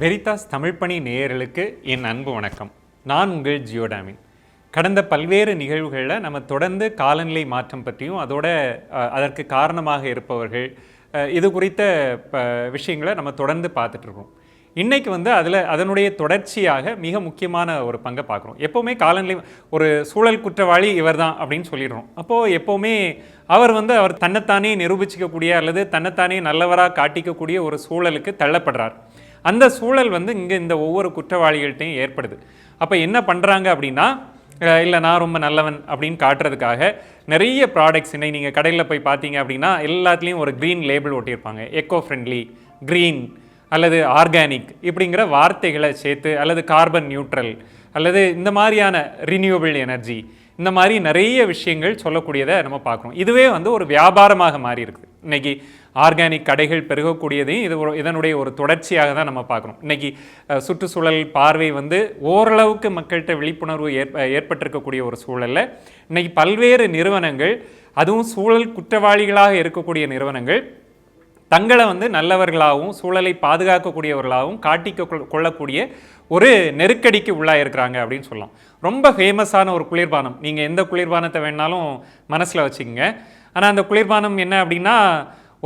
Veritas தமிழ்ப்பணி நேயர்களுக்கு என் அன்பு வணக்கம் நான் உங்கள் ஜியோடாமின். கடந்த பல்வேறு நிகழ்வுகளில் நம்ம தொடர்ந்து காலநிலை மாற்றம் பற்றியும் அதோட அதற்கு காரணமாக இருப்பவர்கள் இது குறித்த ப- விஷயங்களை நம்ம தொடர்ந்து பார்த்துட்ருக்கோம் இன்றைக்கி வந்து அதில் அதனுடைய தொடர்ச்சியாக மிக முக்கியமான ஒரு பங்கை பார்க்குறோம். எப்போவுமே காலநிலை ஒரு சூழல் குற்றவாளி இவர்தான் அப்படின்னு சொல்லிடுறோம். அப்போது எப்போவுமே அவர் வந்து அவர் தன்னைத்தானே நிரூபிச்சிக்கக்கூடிய அல்லது தன்னைத்தானே நல்லவராக காட்டிக்கக்கூடிய ஒரு சூழலுக்கு தள்ளப்படுறார். அந்த சூழல் வந்து இங்கே இந்த ஒவ்வொரு குற்றவாளிகள்கிட்டையும் ஏற்படுது. அப்போ என்ன பண்ணுறாங்க அப்படின்னா இல்லை நான் ரொம்ப நல்லவன் அப்படின்னு காட்டுறதுக்காக நிறைய ப்ராடக்ட்ஸ் இன்னைக்கு நீங்கள் கடையில் போய் பார்த்தீங்க அப்படின்னா எல்லாத்துலேயும் ஒரு க்ரீன் லேபிள் ஒட்டியிருப்பாங்க. எக்கோ ஃப்ரெண்ட்லி க்ரீன் அல்லது ஆர்கானிக் இப்படிங்கிற வார்த்தைகளை சேர்த்து அல்லது கார்பன் நியூட்ரல் அல்லது இந்த மாதிரியான ரினியூவபிள் எனர்ஜி இந்த மாதிரி நிறைய விஷயங்கள் சொல்லக்கூடியதை நம்ம பார்க்குறோம். இதுவே வந்து ஒரு வியாபாரமாக மாறி இருக்குது இன்றைக்கி ஆர்கானிக் கடைகள் பெருகக்கூடியதையும் இது ஒரு இதனுடைய ஒரு தொடர்ச்சியாக தான் நம்ம பார்க்குறோம் இன்றைக்கி சுற்றுச்சூழல் பார்வை வந்து ஓரளவுக்கு மக்கள்கிட்ட விழிப்புணர்வு ஏற்ப ஏற்பட்டிருக்கக்கூடிய ஒரு சூழலில். இன்றைக்கி பல்வேறு நிறுவனங்கள் அதுவும் சூழல் குற்றவாளிகளாக இருக்கக்கூடிய நிறுவனங்கள் தங்களை வந்து நல்லவர்களாகவும் சூழலை பாதுகாக்கக்கூடியவர்களாகவும் காட்டிக்க கொள்ளக்கூடிய ஒரு நெருக்கடிக்கு உள்ளாயிருக்கிறாங்க அப்படின்னு சொல்லலாம். ரொம்ப ஃபேமஸான ஒரு குளிர்பானம். நீங்கள் எந்த குளிர்பானத்தை வேணாலும் மனசில் வச்சுக்கோங்க. ஆனால் அந்த குளிர்பானம் என்ன அப்படின்னா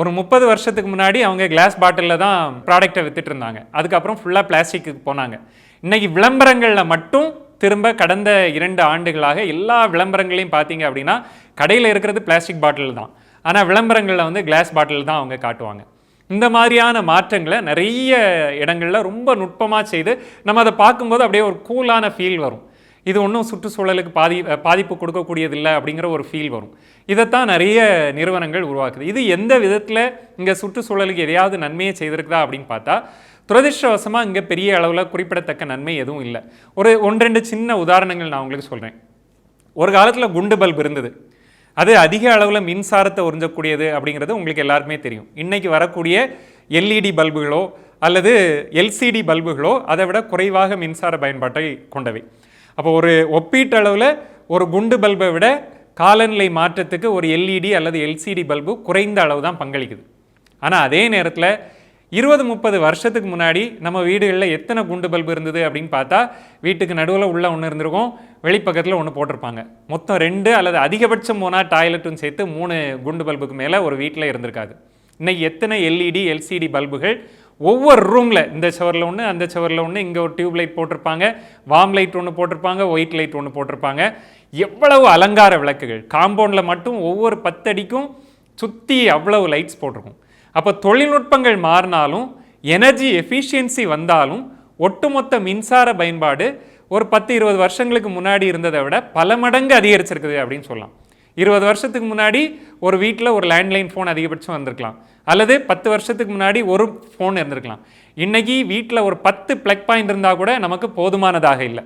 ஒரு முப்பது வருஷத்துக்கு முன்னாடி அவங்க கிளாஸ் பாட்டிலில் தான் ப்ராடக்டை வித்துட்டு இருந்தாங்க அதுக்கப்புறம் ஃபுல்லாக பிளாஸ்டிக்கு போனாங்க. இன்னைக்கு விளம்பரங்களில் மட்டும் திரும்ப கடந்த இரண்டு ஆண்டுகளாக எல்லா விளம்பரங்களையும் பார்த்தீங்க அப்படின்னா கடையில் இருக்கிறது பிளாஸ்டிக் பாட்டில் தான். ஆனால் விளம்பரங்களில் வந்து கிளாஸ் பாட்டில் தான் அவங்க காட்டுவாங்க. இந்த மாதிரியான மாற்றங்களை நிறைய இடங்களில் ரொம்ப நுட்பமாக செய்து நம்ம அதை பார்க்கும்போது அப்படியே ஒரு கூலான ஃபீல் வரும். இது ஒன்றும் சுற்றுச்சூழலுக்கு பாதி பாதிப்பு கொடுக்கக்கூடியதில்லை அப்படிங்கிற ஒரு ஃபீல் வரும். இதைத்தான் நிறைய நிறுவனங்கள் உருவாக்குது. இது எந்த விதத்தில் இங்கே சுற்றுச்சூழலுக்கு எதையாவது நன்மையை செய்திருக்குதா அப்படின்னு பார்த்தா துரதிர்ஷ்டவசமாக இங்கே பெரிய அளவில் குறிப்பிடத்தக்க நன்மை எதுவும் இல்லை. ஒரு ஒன்றெண்டு சின்ன உதாரணங்கள் நான் உங்களுக்கு சொல்கிறேன் ஒரு காலத்தில் குண்டு பல்ப் இருந்தது. அது அதிக அளவில் மின்சாரத்தை உறிஞ்சக்கூடியது அப்படிங்கிறது உங்களுக்கு எல்லாருக்குமே தெரியும். இன்றைக்கி வரக்கூடிய எல்இடி பல்புகளோ அல்லது எல்சிடி பல்புகளோ அதை விட குறைவாக மின்சார பயன்பாட்டை கொண்டவை. அப்போ ஒரு ஒப்பீட்டளவில் ஒரு குண்டு பல்பை விட காலநிலை மாற்றத்துக்கு ஒரு எல்இடி அல்லது எல்சிடி பல்பு குறைந்த அளவு தான் பங்களிக்குது. ஆனால் அதே நேரத்தில் இருபது முப்பது வருஷத்துக்கு முன்னாடி நம்ம வீடுகளில் எத்தனை குண்டு பல்பு இருந்தது அப்படின்னு பார்த்தா வீட்டுக்கு நடுவில் உள்ள ஒன்று இருந்திருக்கும் வெளிப்பக்கத்தில் ஒன்று போட்டிருப்பாங்க. மொத்தம் ரெண்டு அல்லது அதிகபட்சம் போனால் டாய்லெட்டும் சேர்த்து மூணு குண்டு பல்புக்கு மேலே ஒரு வீட்டில் இருந்திருக்காது. இன்னைக்கு எத்தனை எல்இடி எல்சிடி பல்புகள் ஒவ்வொரு ரூமில் இந்த சவரில் ஒன்று அந்த சவரில் ஒன்று இங்கே ஒரு டியூப் லைட் போட்டிருப்பாங்க வார்ம் லைட் ஒன்று போட்டிருப்பாங்க ஒயிட் லைட் ஒன்று போட்டிருப்பாங்க. எவ்வளவு அலங்கார விளக்குகள். காம்பவுண்டில் மட்டும் ஒவ்வொரு பத்தடிக்கும் சுற்றி அவ்வளவு லைட்ஸ் போட்டிருக்கும். அப்போ தொழில்நுட்பங்கள் மாறினாலும் எனர்ஜி எஃபிஷியன்சி வந்தாலும் ஒட்டுமொத்த மின்சார பயன்பாடு ஒரு பத்து இருபது வருஷங்களுக்கு முன்னாடி இருந்ததை விட பல மடங்கு அதிகரிச்சிருக்குது அப்படின்னு சொல்லலாம். இருபது வருஷத்துக்கு முன்னாடி ஒரு வீட்டில் ஒரு லேண்ட்லைன் ஃபோன் அதிகபட்சம் வந்திருக்கலாம். அல்லது பத்து வருஷத்துக்கு முன்னாடி ஒரு ஃபோன் இருந்திருக்கலாம். இன்றைக்கி வீட்டில் ஒரு பத்து ப்ளக் பாயிண்ட் இருந்தால் கூட நமக்கு போதுமானதாக இல்லை.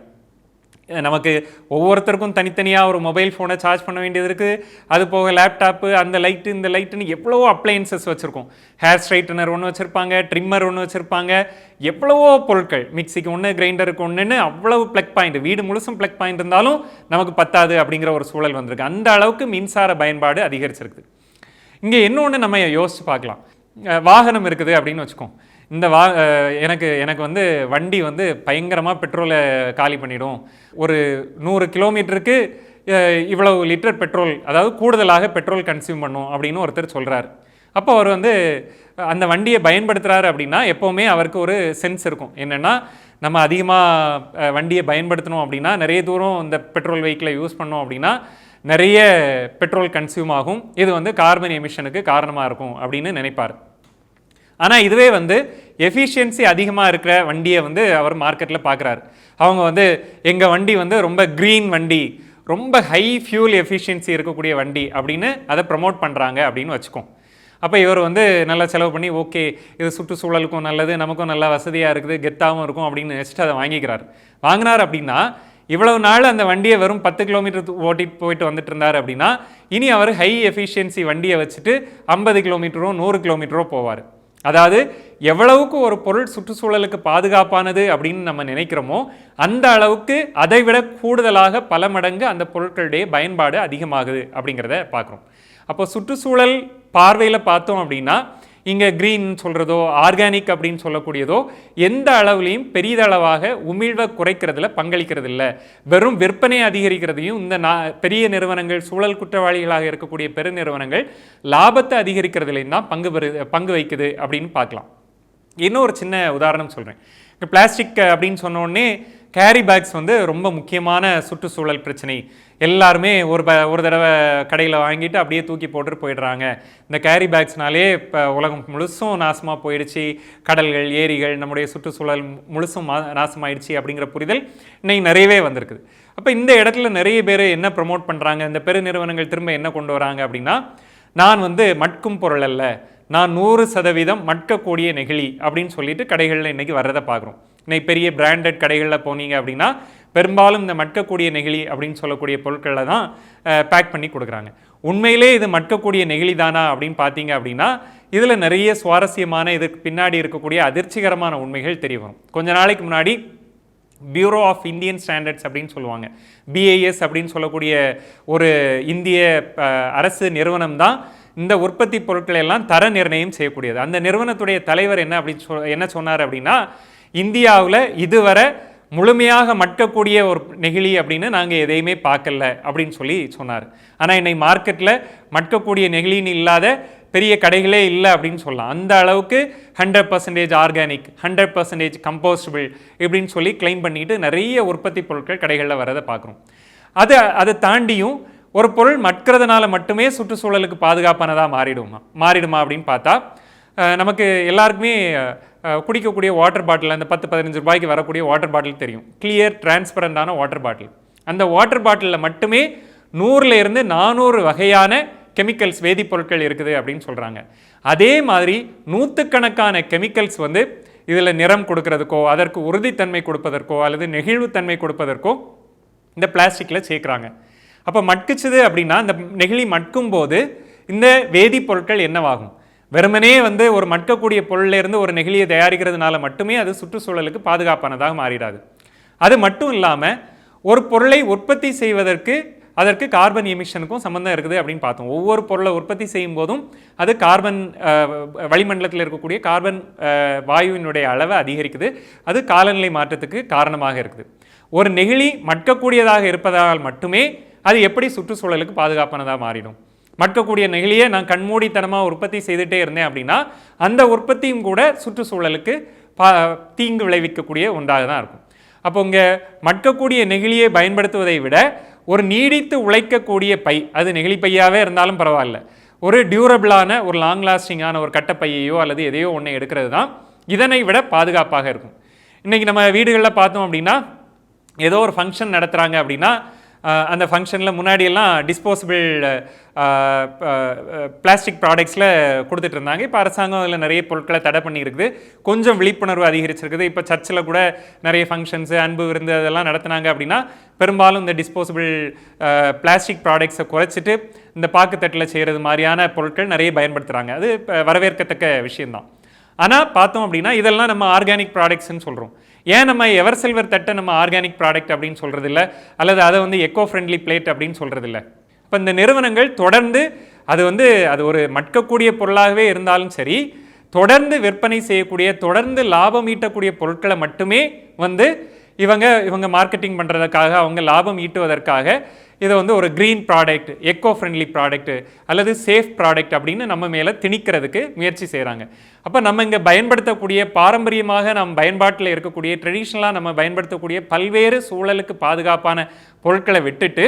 நமக்கு ஒவ்வொருத்தருக்கும் தனித்தனியாக ஒரு மொபைல் ஃபோனை சார்ஜ் பண்ண வேண்டியது இருக்குது அது போக லேப்டாப்பு அந்த லைட்டு இந்த லைட்டுன்னு எவ்வளவோ அப்ளையன்சஸ் வச்சுருக்கோம். ஹேர் ஸ்ட்ரைட்டனர் ஒன்று வச்சுருப்பாங்க ட்ரிம்மர் ஒன்று வச்சுருப்பாங்க. எவ்வளவோ பொருட்கள் மிக்சிக்கு ஒன்று கிரைண்டருக்கு ஒன்றுன்னு அவ்வளவு ப்ளக் பாயிண்ட் வீடு முழுசும் ப்ளக் பாயிண்ட் இருந்தாலும் நமக்கு பத்தாது அப்படிங்கிற ஒரு சூழல் வந்திருக்கு. அந்த அளவுக்கு மின்சார பயன்பாடு அதிகரிச்சிருக்கு. இங்கே இன்னொன்று நம்ம யோசிச்சு பார்க்கலாம். வாகனம் இருக்குது அப்படின்னு வச்சுக்கோம் இந்த வா எனக்கு எனக்கு வந்து வண்டி வந்து பயங்கரமாக பெட்ரோலை காலி பண்ணிடும். ஒரு நூறு கிலோமீட்டருக்கு இவ்வளவு லிட்டர் பெட்ரோல் அதாவது கூடுதலாக பெட்ரோல் கன்சியூம் பண்ணும் அப்படின்னு ஒருத்தர் சொல்கிறார் அப்போ அவர் வந்து அந்த வண்டியை பயன்படுத்துகிறாரு அப்படின்னா எப்போவுமே அவருக்கு ஒரு சென்ஸ் இருக்கும். என்னென்னா நம்ம அதிகமாக வண்டியை பயன்படுத்தணும் அப்படின்னா நிறைய தூரம் இந்த பெட்ரோல் வெஹிக்கிளை யூஸ் பண்ணோம் அப்படின்னா நிறைய பெட்ரோல் கன்சியூம் ஆகும். இது வந்து கார்பன் எமிஷனுக்கு காரணமாக இருக்கும் அப்படின்னு நினைப்பார். ஆனால் இதுவே வந்து எஃபிஷியன்சி அதிகமாக இருக்கிற வண்டியை வந்து அவர் மார்க்கெட்டில் பார்க்குறாரு அவங்க வந்து எங்கள் வண்டி வந்து ரொம்ப க்ரீன் வண்டி ரொம்ப ஹை ஃபியூல் எஃபிஷியன்சி இருக்கக்கூடிய வண்டி அப்படின்னு அதை ப்ரமோட் பண்ணுறாங்க அப்படின்னு வச்சுக்கோம் அப்போ இவர் வந்து நல்லா செலவு பண்ணி ஓகே இது சுற்றுச்சூழலுக்கும் நல்லது நமக்கும் நல்லா வசதியாக இருக்குது கெத்தாகவும் இருக்கும் அப்படின்னு நினச்சிட்டு அதை வாங்கிக்கிறார். வாங்கினார் அப்படின்னா இவ்வளவு நாள் அந்த வண்டியை வெறும் பத்து கிலோமீட்டர் ஓட்டிட்டு போயிட்டு வந்துட்டு இருந்தார் அப்படின்னா இனி அவர் ஹை எஃபிஷியன்சி வண்டியை வச்சுட்டு ஐம்பது கிலோமீட்டரோ நூறு கிலோமீட்டரோ போவார். அதாவது எவ்வளவுக்கு ஒரு பொருள் சுற்றுச்சூழலுக்கு பாதுகாப்பானது அப்படின்னு நம்ம நினைக்கிறோமோ அந்த அளவுக்கு அதை விட கூடுதலாக பல மடங்கு அந்த பொருட்களுடைய பயன்பாடு அதிகமாகுது அப்படிங்கிறத பார்க்குறோம். அப்போ சுற்றுச்சூழல் பார்வையில் பார்த்தோம் அப்படின்னா இங்கே க்ரீன் சொல்கிறதோ ஆர்கானிக் அப்படின்னு சொல்லக்கூடியதோ எந்த அளவுலையும் பெரிதளவாக உமிழ்வை குறைக்கிறதுல பங்களிக்கிறது இல்லை வெறும் விற்பனை அதிகரிக்கிறதையும் இந்த நா பெரிய நிறுவனங்கள் சூழல் குற்றவாளிகளாக இருக்கக்கூடிய பெருநிறுவனங்கள் லாபத்தை அதிகரிக்கிறதுலையும் தான் பங்கு பெறு பங்கு வைக்குது அப்படின்னு பார்க்கலாம். இன்னொரு சின்ன உதாரணம் சொல்கிறேன் இப்போ பிளாஸ்டிக் அப்படின்னு சொன்னோடனே கேரி பேக்ஸ் வந்து ரொம்ப முக்கியமான சுற்றுச்சூழல் பிரச்சனை. எல்லாருமே ஒரு ப ஒரு தடவை கடையில் வாங்கிட்டு அப்படியே தூக்கி போட்டுட்டு போயிடுறாங்க. இந்த கேரி பேக்ஸ்னாலே இப்போ உலகம் முழுசும் நாசமாக போயிடுச்சு. கடல்கள் ஏரிகள் நம்முடைய சுற்றுச்சூழல் முழுசும் மா நாசமாயிடுச்சு அப்படிங்கிற புரிதல் இன்னைக்கு நிறையவே வந்திருக்குது. அப்போ இந்த இடத்துல நிறைய பேர் என்ன ப்ரமோட் பண்ணுறாங்க இந்த பெருநிறுவனங்கள் திரும்ப என்ன கொண்டு வராங்க அப்படின்னா நான் வந்து மட்கும் பொருள் அல்ல. நான் நூறு சதவீதம் மட்கக்கூடிய நெகிழி அப்படின்னு சொல்லிட்டு கடைகளில் இன்றைக்கி வர்றதை பார்க்குறோம் இன்னைக்கு பெரிய பிராண்டட் கடைகளில் போனீங்க அப்படின்னா பெரும்பாலும் இந்த மட்கக்கூடிய நெகிழி அப்படின்னு சொல்லக்கூடிய பொருட்களை தான் பேக் பண்ணி கொடுக்குறாங்க. உண்மையிலே இது மட்கக்கூடிய நெகிழி தானா அப்படின்னு பார்த்தீங்க அப்படின்னா இதில் நிறைய சுவாரஸ்யமான இதுக்கு பின்னாடி இருக்கக்கூடிய அதிர்ச்சிகரமான உண்மைகள் தெரிய வரும். கொஞ்ச நாளைக்கு முன்னாடி பியூரோ ஆஃப் இந்தியன் ஸ்டாண்டர்ட்ஸ் அப்படின்னு சொல்லுவாங்க. பிஏஎஸ் அப்படின்னு சொல்லக்கூடிய ஒரு இந்திய அரசு நிறுவனம் தான் இந்த உற்பத்தி பொருட்களை எல்லாம் தர நிர்ணயம் செய்யக்கூடியது. அந்த நிறுவனத்துடைய தலைவர் என்ன அப்படின்னு சொ என்ன சொன்னார் அப்படின்னா இந்தியாவில் இதுவரை முழுமையாக மட்கக்கூடிய ஒரு நெகிழி அப்படின்னு நாங்கள் எதையுமே பார்க்கல அப்படின்னு சொல்லி சொன்னார். ஆனால் என்னை மார்க்கெட்டில் மட்கக்கூடிய நெகிழின்னு இல்லாத பெரிய கடைகளே இல்லை அப்படின்னு சொல்லலாம். அந்த அளவுக்கு hundred percentage organic hundred percentage compostable இப்படின்னு சொல்லி கிளைம் பண்ணிட்டு நிறைய உற்பத்தி பொருட்கள் கடைகளில் வரதை பார்க்குறோம். அது அதை தாண்டியும் ஒரு பொருள் மட்கிறதுனால மட்டுமே சுற்றுச்சூழலுக்கு பாதுகாப்பானதாக மாறிடுமா மாறிடுமா அப்படின்னு பார்த்தா நமக்கு எல்லாருக்குமே குடிக்கக்கூடிய வாட்டர் பாட்டில் அந்த பத்து பதினஞ்சு ரூபாய்க்கு வரக்கூடிய வாட்டர் பாட்டில் தெரியும். கிளியர் டிரான்ஸ்பரண்டான வாட்டர் பாட்டில் அந்த வாட்டர் பாட்டிலில் மட்டுமே நூறுலேருந்து நானூறு வகையான கெமிக்கல்ஸ் வேதிப்பொருட்கள் இருக்குது அப்படின்னு சொல்கிறாங்க அதே மாதிரி நூற்றுக்கணக்கான கெமிக்கல்ஸ் வந்து இதில் நிறம் கொடுக்கறதுக்கோ அதற்கு உறுதித்தன்மை கொடுப்பதற்கோ அல்லது நெகிழ்வுத்தன்மை கொடுப்பதற்கோ இந்த பிளாஸ்டிக்கில் சேர்க்குறாங்க. அப்போ மட்கிச்சது அப்படின்னா இந்த நெகிழி மட்கும் போது இந்த வேதிப்பொருட்கள் என்னவாகும்? வெறுமனே வந்து ஒரு மட்கக்கூடிய பொருளிலிருந்து ஒரு நெகிழியை தயாரிக்கிறதுனால மட்டுமே அது சுற்றுச்சூழலுக்கு பாதுகாப்பானதாக மாறிடாது. அது மட்டும் இல்லாமல் ஒரு பொருளை உற்பத்தி செய்வதற்கு அதற்கு கார்பன் எமிஷனுக்கும் சம்மந்தம் இருக்குது அப்படின்னு பார்த்தோம். ஒவ்வொரு பொருளை உற்பத்தி செய்யும் போதும் அது கார்பன் வளிமண்டலத்தில் இருக்கக்கூடிய கார்பன் வாயுவினுடைய அளவை அதிகரிக்குது. அது காலநிலை மாற்றத்துக்கு காரணமாக இருக்குது. ஒரு நெகிழி மட்கக்கூடியதாக இருப்பதால் மட்டுமே அது எப்படி சுற்றுச்சூழலுக்கு பாதுகாப்பானதாக மாறிடும். மட்கக்கூடிய நெகிழியை நான் கண்மூடித்தனமாக உற்பத்தி செய்துட்டே இருந்தேன் அப்படின்னா அந்த உற்பத்தியும் கூட சுற்றுச்சூழலுக்கு பா தீங்கு விளைவிக்கக்கூடிய ஒன்றாக தான் இருக்கும். அப்போ இங்கே மட்கக்கூடிய நெகிழியை பயன்படுத்துவதை விட ஒரு நீடித்து உழைக்கக்கூடிய பை அது நெகிழி பையாகவே இருந்தாலும் பரவாயில்ல. ஒரு டியூரபிளான ஒரு லாங் லாஸ்டிங்கான ஒரு கட்டப்பையையோ அல்லது எதையோ ஒன்றை எடுக்கிறது தான் இதனை விட பாதுகாப்பாக இருக்கும். இன்றைக்கி நம்ம வீடுகளில் பார்த்தோம் அப்படின்னா ஏதோ ஒரு ஃபங்க்ஷன் நடத்துகிறாங்க அப்படின்னா அந்த ஃபங்க்ஷனில் முன்னாடியெல்லாம் டிஸ்போசபிள் பிளாஸ்டிக் ப்ராடக்ட்ஸில் கொடுத்துட்டு இருந்தாங்க இப்போ அரசாங்கம் அதில் நிறைய பொருட்களை தடை பண்ணியிருக்குது. கொஞ்சம் விழிப்புணர்வு அதிகரிச்சிருக்குது. இப்போ சர்ச்சில் கூட நிறைய ஃபங்க்ஷன்ஸு அன்பு விருந்து அதெல்லாம் நடத்துனாங்க அப்படின்னா பெரும்பாலும் இந்த டிஸ்போசபிள் பிளாஸ்டிக் ப்ராடக்ட்ஸை குறைச்சிட்டு இந்த பாக்குத்தட்டில் செய்கிறது மாதிரியான பொருட்கள் நிறைய பயன்படுத்துகிறாங்க அது வரவேற்கத்தக்க விஷயந்தான் ஆனால் பார்த்தோம் அப்படின்னா இதெல்லாம் நம்ம ஆர்கானிக் ப்ராடக்ட்ஸ்னு சொல்கிறோம் ஏன் நம்ம எவர் சில்வர் தட்டை நம்ம ஆர்கானிக் ப்ராடக்ட் அப்படின்னு சொல்கிறதில்ல அல்லது அதை வந்து எக்கோ ஃப்ரெண்ட்லி பிளேட் அப்படின்னு சொல்கிறதில்ல இப்போ இந்த நிறுவனங்கள் தொடர்ந்து அது வந்து அது ஒரு மட்கக்கூடிய பொருளாகவே இருந்தாலும் சரி தொடர்ந்து விற்பனை செய்யக்கூடிய தொடர்ந்து லாபம் ஈட்டக்கூடிய பொருட்களை மட்டுமே வந்து இவங்க இவங்க மார்க்கெட்டிங் பண்ணுறதுக்காக அவங்க லாபம் ஈட்டுவதற்காக இதை வந்து ஒரு green product eco friendly product அல்லது சேஃப் ப்ராடக்ட் அப்படின்னு நம்ம மேலே திணிக்கிறதுக்கு முயற்சி செய்கிறாங்க அப்போ நம்ம இங்கே பயன்படுத்தக்கூடிய பாரம்பரியமாக நம் பயன்பாட்டில் இருக்கக்கூடிய ட்ரெடிஷ்னலாக நம்ம பயன்படுத்தக்கூடிய பல்வேறு சூழலுக்கு பாதுகாப்பான பொருட்களை விட்டுட்டு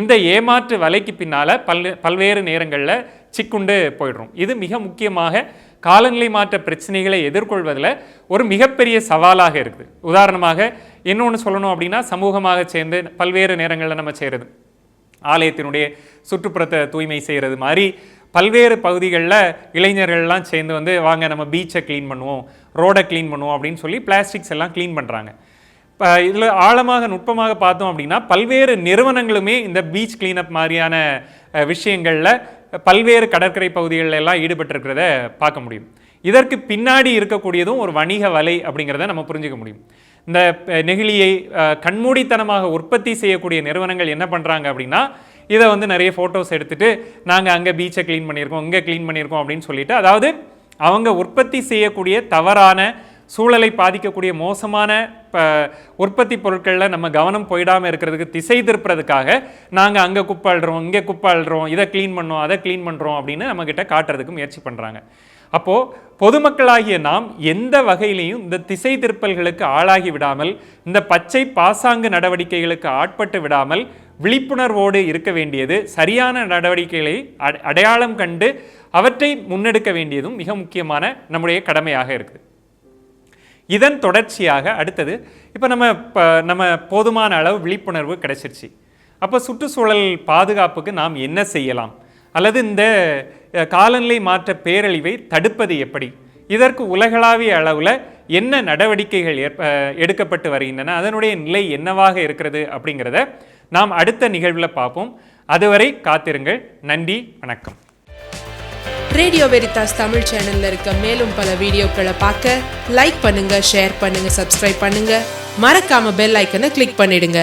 இந்த ஏமாற்று வலைக்கு பின்னால் பல் பல்வேறு நேரங்களில் சிக்குண்டு போயிடுறோம். இது மிக முக்கியமாக காலநிலை மாற்ற பிரச்சனைகளை எதிர்கொள்வதில் ஒரு மிகப்பெரிய சவாலாக இருக்குது. உதாரணமாக இன்னொன்று சொல்லணும் அப்படின்னா சமூகமாக சேர்ந்து பல்வேறு நேரங்களில் நம்ம செய்கிறது ஆலயத்தினுடைய சுற்றுப்புறத்தை தூய்மை செய்கிறது மாதிரி பல்வேறு பகுதிகளில் இளைஞர்கள்லாம் சேர்ந்து வந்து வாங்க நம்ம பீச்சை க்ளீன் பண்ணுவோம் ரோடை க்ளீன் பண்ணுவோம் அப்படின்னு சொல்லி பிளாஸ்டிக்ஸ் எல்லாம் க்ளீன் பண்ணுறாங்க இப்போ இதில் ஆழமாக நுட்பமாக பார்த்தோம் அப்படின்னா பல்வேறு நிறுவனங்களுமே இந்த பீச் க்ளீனப் மாதிரியான விஷயங்களில் பல்வேறு கடற்கரை பகுதிகளில் எல்லாம் ஈடுபட்டிருக்கிறத பார்க்க முடியும். இதற்கு பின்னாடி இருக்கக்கூடியதும் ஒரு வணிக வலை அப்படிங்கிறத நம்ம புரிஞ்சுக்க முடியும். இந்த நெகிழியை கண்மூடித்தனமாக உற்பத்தி செய்யக்கூடிய நிறுவனங்கள் என்ன பண்ணுறாங்க அப்படின்னா இதை வந்து நிறைய ஃபோட்டோஸ் எடுத்துகிட்டு நாங்கள் அங்கே பீச்சை க்ளீன் பண்ணியிருக்கோம் இங்கே க்ளீன் பண்ணியிருக்கோம் அப்படின்னு சொல்லிட்டு அதாவது அவங்க உற்பத்தி செய்யக்கூடிய தவறான சூழலை பாதிக்கக்கூடிய மோசமான உற்பத்தி பொருட்களில் நம்ம கவனம் போயிடாமல் இருக்கிறதுக்கு திசை திருப்புறதுக்காக நாங்கள் அங்கே குப்பை இங்கே குப்பை இதை க்ளீன் பண்ணோம் அதை க்ளீன் பண்ணுறோம் அப்படின்னு நம்மக்கிட்ட காட்டுறதுக்கு முயற்சி பண்ணுறாங்க அப்போது பொதுமக்களாகிய நாம் எந்த வகையிலையும் இந்த திசை திருப்பல்களுக்கு ஆளாகி விடாமல் இந்த பச்சை பாசாங்கு நடவடிக்கைகளுக்கு ஆட்பட்டு விடாமல் விழிப்புணர்வோடு இருக்க வேண்டியது சரியான நடவடிக்கைகளை அட- அடையாளம் கண்டு அவற்றை முன்னெடுக்க வேண்டியதும் மிக முக்கியமான நம்முடைய கடமையாக இருக்குது. இதன் தொடர்ச்சியாக அடுத்தது இப்போ நம்ம இப்போ நம்ம போதுமான அளவு விழிப்புணர்வு கிடைச்சிருச்சு. அப்போ சுற்றுச்சூழல் பாதுகாப்புக்கு நாம் என்ன செய்யலாம்? அல்லது இந்த காலநிலை மாற்ற பேரழிவை தடுப்பது எப்படி? இதற்கு உலகளாவிய அளவில் என்ன நடவடிக்கைகள் ஏற்ப எடுக்கப்பட்டு வருகின்றன? அதனுடைய நிலை என்னவாக இருக்கிறது அப்படிங்கிறத நாம் அடுத்த நிகழ்வில் பார்ப்போம். அதுவரை காத்திருங்கள். நன்றி வணக்கம். ரேடியோ வெரிதாஸ் தமிழ் சேனல்ல இருக்க மேலும் பல வீடியோக்களை பார்க்க லைக் பண்ணுங்க ஷேர் பண்ணுங்க சப்ஸ்கிரைப் பண்ணுங்க. மறக்காம பெல் ஐக்கனை கிளிக் பண்ணிடுங்க.